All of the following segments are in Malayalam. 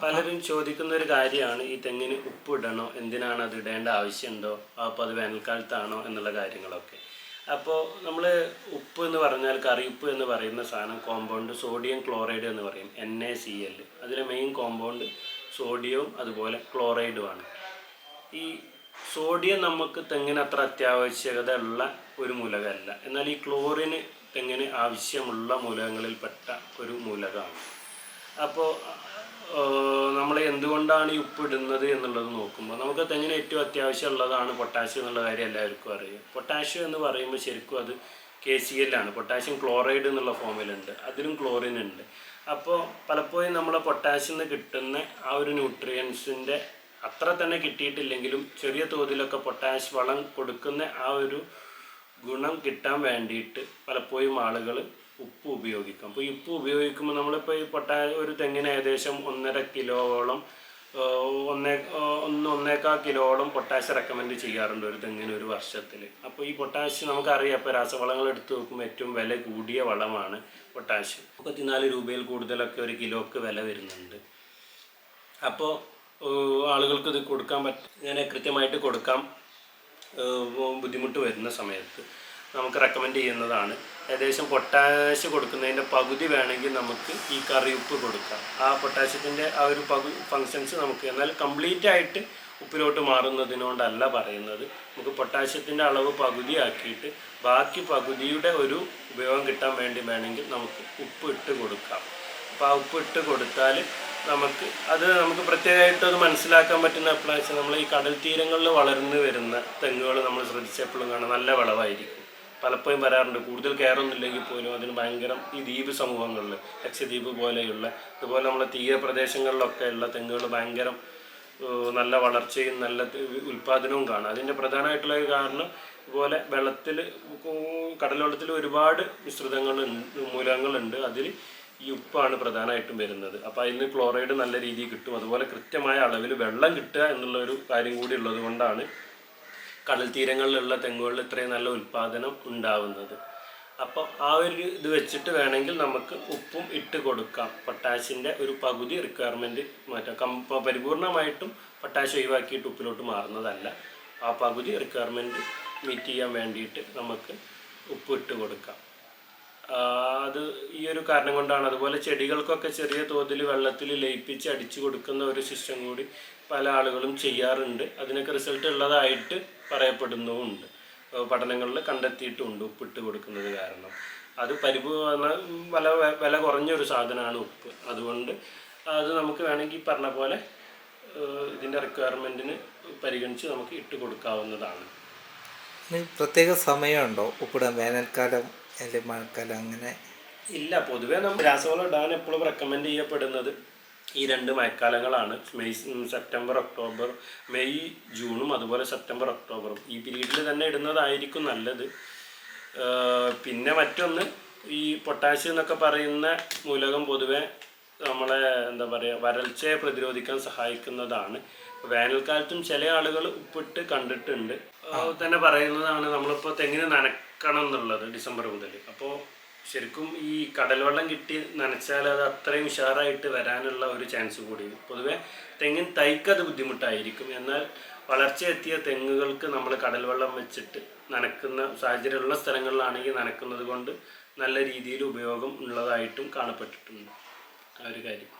പലരും ചോദിക്കുന്ന ഒരു കാര്യമാണ് ഈ തെങ്ങിന് ഉപ്പ് ഇടണോ എന്തിനാണ് അത് ഇടേണ്ട ആവശ്യമുണ്ടോ? അപ്പോൾ അത് വേനൽക്കാലത്താണോ? എന്നുള്ള കാര്യങ്ങളൊക്കെ. അപ്പോൾ നമ്മൾ ഉപ്പ് എന്ന് പറഞ്ഞാൽ കറിയുപ്പ് എന്ന് പറയുന്ന സാധനം കോമ്പൗണ്ട് സോഡിയം ക്ലോറൈഡ് എന്ന് പറയും എൻ എ സി എൽ അതിലെ മെയിൻ കോമ്പൗണ്ട് സോഡിയവും അതുപോലെ ക്ലോറൈഡുമാണ് ഈ സോഡിയം നമുക്ക് തെങ്ങിന് അത്ര അത്യാവശ്യകത ഉള്ള ഒരു മൂലകമല്ല. എന്നാൽ ഈ ക്ലോറിന് തെങ്ങിന് ആവശ്യമുള്ള മൂലകങ്ങളിൽപ്പെട്ട ഒരു മൂലകമാണ്. അപ്പോൾ നമ്മൾ എന്തുകൊണ്ടാണ് ഈ ഉപ്പ് ഇടുന്നത് എന്നുള്ളത് നോക്കുമ്പോൾ നമുക്ക് തെങ്ങിന് ഏറ്റവും അത്യാവശ്യമുള്ളതാണ് പൊട്ടാഷ്യം എന്നുള്ള കാര്യം എല്ലാവർക്കും അറിയാം. പൊട്ടാഷ്യം എന്ന് പറയുമ്പോൾ ശരിക്കും അത് കെ സി എല്ലാണ് പൊട്ടാഷ്യം ക്ലോറൈഡ് എന്നുള്ള ഫോമിലുണ്ട്. അതിലും ക്ലോറിൻ ഉണ്ട്. അപ്പോൾ പലപ്പോഴും നമ്മൾ പൊട്ടാഷ്യം നിന്ന് കിട്ടുന്ന ആ ഒരു ന്യൂട്രിയൻസിന്റെ അത്ര തന്നെ കിട്ടിയിട്ടില്ലെങ്കിലും ചെറിയ തോതിലൊക്കെ പൊട്ടാഷ് വളം കൊടുക്കുന്ന ആ ഒരു ഗുണം കിട്ടാൻ വേണ്ടിയിട്ട് പലപ്പോഴും ആളുകൾ ഉപ്പ് ഉപയോഗിക്കും. അപ്പോൾ ഈ ഉപ്പ് ഉപയോഗിക്കുമ്പോൾ നമ്മളിപ്പോൾ ഈ പൊട്ട ഒരു തെങ്ങിന് ഏകദേശം ഒന്നര കിലോവോളം ഒന്നേ ഒന്ന് ഒന്നേക്കാൾ കിലോവോളം പൊട്ടാഷ് റെക്കമെൻഡ് ചെയ്യാറുണ്ട് ഒരു തെങ്ങിന് ഒരു വർഷത്തിൽ അപ്പോൾ ഈ പൊട്ടാഷ് നമുക്കറിയാം ഇപ്പോൾ രാസവളങ്ങൾ എടുത്തു നോക്കുമ്പോൾ ഏറ്റവും വില കൂടിയ വളമാണ് പൊട്ടാഷ് മുപ്പത്തിനാല് രൂപയിൽ കൂടുതലൊക്കെ ഒരു കിലോക്ക് വില വരുന്നുണ്ട്. അപ്പോൾ ആളുകൾക്ക് ഇത് കൊടുക്കാൻ പറ്റ ഇങ്ങനെ കൃത്യമായിട്ട് കൊടുക്കാം ബുദ്ധിമുട്ട് വരുന്ന സമയത്ത്. നമുക്ക് റെക്കമെൻഡ് ചെയ്യുന്നതാണ്. ഏകദേശം പൊട്ടാഷ് കൊടുക്കുന്നതിന്റെ പകുതി വേണമെങ്കിൽ നമുക്ക് ഈ കറിയുപ്പ് കൊടുക്കാം. ആ പൊട്ടാഷ്യത്തിന്റെ ആ ഒരു പകു ഫങ്ഷൻസ് നമുക്ക് എന്നാൽ കംപ്ലീറ്റ് ആയിട്ട് ഉപ്പിലോട്ട് മാറുന്നതിനോണ്ടല്ല പറയുന്നത്. നമുക്ക് പൊട്ടാഷ്യത്തിന്റെ അളവ് പകുതിയാക്കിയിട്ട് ബാക്കി പകുതിയുടെ ഒരു ഉപയോഗം കിട്ടാൻ വേണ്ടി വേണമെങ്കിൽ നമുക്ക് ഉപ്പ് ഇട്ട് കൊടുക്കാം. അപ്പോൾ ആ ഉപ്പ് ഇട്ട് കൊടുത്താൽ നമുക്ക് അത് നമുക്ക് പ്രത്യേകമായിട്ട് അത് മനസ്സിലാക്കാൻ പറ്റുന്ന എപ്പോഴാണെന്ന് വെച്ചാൽ നമ്മൾ ഈ കടൽ തീരങ്ങളിൽ വളർന്നു വരുന്ന തെങ്ങുകൾ നമ്മൾ ശ്രദ്ധിച്ചപ്പോഴും കാണാൻ നല്ല വിളവായിരിക്കും. പലപ്പോഴും വരാറുണ്ട്. കൂടുതൽ കയറൊന്നുമില്ലെങ്കിൽ പോലും അതിന് ഭയങ്കര ഈ ദ്വീപ് സമൂഹങ്ങളിൽ ലക്ഷദ്വീപ് പോലെയുള്ള അതുപോലെ നമ്മളെ തീരപ്രദേശങ്ങളിലൊക്കെ ഉള്ള തെങ്ങുകൾ ഭയങ്കര നല്ല വളർച്ചയും നല്ല ഉൽപ്പാദനവും കാണാം. അതിന്റെ പ്രധാനമായിട്ടുള്ള കാരണം ഇതുപോലെ വെള്ളത്തിൽ കടൽവെള്ളത്തിൽ ഒരുപാട് മിശ്രിതങ്ങൾ മൂലങ്ങളുണ്ട് അതിൽ ഈ ഉപ്പാണ് പ്രധാനമായിട്ടും വരുന്നത്. അപ്പോൾ അതിന് ക്ലോറൈഡ് നല്ല രീതിയിൽ കിട്ടും. അതുപോലെ കൃത്യമായ അളവിൽ വെള്ളം കിട്ടുക എന്നുള്ള ഒരു കാര്യം കൂടി ഉള്ളത് കൊണ്ടാണ് കടൽ തീരങ്ങളിലുള്ള തെങ്ങുകളിൽ ഇത്രയും നല്ല ഉൽപാദനം ഉണ്ടാവുന്നത്. അപ്പോൾ ആ ഒരു ഇത് വെച്ചിട്ട് വേണമെങ്കിൽ നമുക്ക് ഉപ്പും ഇട്ട് കൊടുക്കാം. പൊട്ടാഷിന്റെ ഒരു പകുതി റിക്വയർമെന്റ് മാറ്റാം. കം പരിപൂർണമായിട്ടും പൊട്ടാഷ് ഒഴിവാക്കിയിട്ട് ഉപ്പിലോട്ട് മാറുന്നതല്ല. ആ പകുതി റിക്വയർമെന്റ് മീറ്റ് ചെയ്യാൻ വേണ്ടിയിട്ട് നമുക്ക് ഉപ്പ് ഇട്ട് കൊടുക്കാം. അത് ഈ ഒരു കാരണം കൊണ്ടാണ്. അതുപോലെ ചെടികൾക്കൊക്കെ ചെറിയ തോതിൽ വെള്ളത്തിൽ ലയിപ്പിച്ച് അടിച്ചു കൊടുക്കുന്ന ഒരു സിസ്റ്റം കൂടി പല ആളുകളും ചെയ്യാറുണ്ട്. അതിനൊക്കെ റിസൾട്ട് ഉള്ളതായിട്ട് പറയപ്പെടുന്നുമുണ്ട്. പഠനങ്ങളിൽ കണ്ടെത്തിയിട്ടുണ്ട് ഉപ്പിട്ട് കൊടുക്കുന്നത് കാരണം. അത് പരിപ്പ് വില വില കുറഞ്ഞൊരു സാധനമാണ് ഉപ്പ്. അതുകൊണ്ട് അത് നമുക്ക് വേണമെങ്കിൽ പറഞ്ഞ പോലെ ഇതിന്റെ റിക്വയർമെന്റിന് പരിഗണിച്ച് നമുക്ക് ഇട്ട് കൊടുക്കാവുന്നതാണ്. പ്രത്യേക സമയമുണ്ടോ? ഉപ്പിടാൻ വേനൽക്കാലം അല്ലെങ്കിൽ മഴക്കാലം അങ്ങനെ? ഇല്ല പൊതുവേ നമ്മൾ രാസവളം ഇടാൻ എപ്പോഴും റെക്കമെൻഡ് ചെയ്യപ്പെടുന്നത് ഈ രണ്ട് മഴക്കാലങ്ങളാണ്. മെയ് സെപ്റ്റംബർ ഒക്ടോബർ മെയ് ജൂണും അതുപോലെ സെപ്റ്റംബർ ഒക്ടോബറും. ഈ പീരീഡിൽ തന്നെ ഇടുന്നതായിരിക്കും നല്ലത്. പിന്നെ മറ്റൊന്ന് ഈ പൊട്ടാഷ്യം എന്നൊക്കെ പറയുന്ന മൂലകം പൊതുവെ നമ്മളെ എന്താ പറയുക വരൾച്ചയെ പ്രതിരോധിക്കാൻ സഹായിക്കുന്നതാണ്. വേനൽക്കാലത്തും ചില ആളുകൾ ഉപ്പിട്ട് കണ്ടിട്ടുണ്ട്. തന്നെ പറയുന്നതാണ്. നമ്മളിപ്പോൾ തെങ്ങിന് നനക്കണം എന്നുള്ളത് ഡിസംബർ മുതൽ അപ്പോൾ ശരിക്കും ഈ കടൽ വെള്ളം കിട്ടി നനച്ചാൽ അത് അത്രയും ഉഷാറായിട്ട് വരാനുള്ള ഒരു ചാൻസ് കൂടി. പൊതുവേ തെങ്ങിൻ തൈക്ക് അത് ബുദ്ധിമുട്ടായിരിക്കും. എന്നാൽ വളർച്ച എത്തിയ തെങ്ങുകൾക്ക് നമ്മൾ കടൽ വെള്ളം വെച്ചിട്ട് നനക്കുന്ന സാഹചര്യമുള്ള സ്ഥലങ്ങളിലാണെങ്കിൽ നനക്കുന്നത് കൊണ്ട് നല്ല രീതിയിൽ ഉപയോഗം ഉള്ളതായിട്ടും കാണപ്പെട്ടിട്ടുണ്ട്. ആ ഒരു കാര്യം.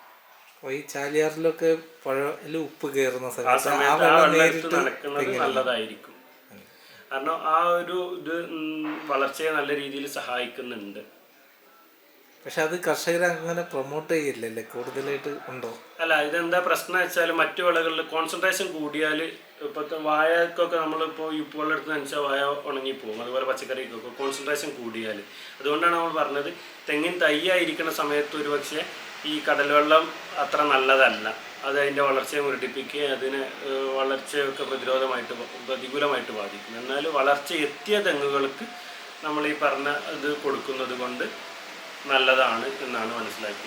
അപ്പോൾ ഈ ചാലിയാറിലൊക്കെ പുഴയിൽ ഉപ്പ് കയറുന്ന സമയത്ത് ആ വെള്ളം വെള്ളം എടുത്ത് നേരിട്ട് നനക്കുന്നത് നല്ലതായിരിക്കും. കാരണം ആ ഒരു ഇത് വളർച്ചയെ നല്ല രീതിയിൽ സഹായിക്കുന്നുണ്ട്. പക്ഷെ അത് കർഷകർ അങ്ങനെ പ്രൊമോട്ട് ചെയ്യില്ലല്ലേ കൂടുതലായിട്ട് ഉണ്ടോ? അല്ല ഇതെന്താ പ്രശ്നം വെച്ചാൽ മറ്റു വിളകളിൽ കോൺസെൻട്രേഷൻ കൂടിയാൽ ഇപ്പോഴത്തെ വാഴക്കൊക്കെ നമ്മളിപ്പോൾ ഉപ്പുവെള്ളം എടുത്ത് നനച്ചാൽ ഉണങ്ങി ഉണങ്ങിപ്പോകും. അതുപോലെ പച്ചക്കറിക്കൊക്കെ കോൺസെൻട്രേഷൻ കൂടിയാൽ. അതുകൊണ്ടാണ് നമ്മൾ പറഞ്ഞത് തെങ്ങിൻ തൈയായിരിക്കുന്ന സമയത്ത് ഒരു പക്ഷേ ഈ കടൽവെള്ളം അത്ര നല്ലതല്ല. അത് അതിന്റെ വളർച്ചയെ മുരടിപ്പിക്കുകയും അതിന് വളർച്ചയൊക്കെ പ്രതിരോധമായിട്ട് പ്രതികൂലമായിട്ട് ബാധിക്കും. എന്നാൽ വളർച്ച എത്തിയ തെങ്ങുകൾക്ക് നമ്മൾ ഈ പറഞ്ഞ ഇത് കൊടുക്കുന്നത് കൊണ്ട് നല്ലതാണ് എന്നാണ് മനസ്സിലാക്കിയത്.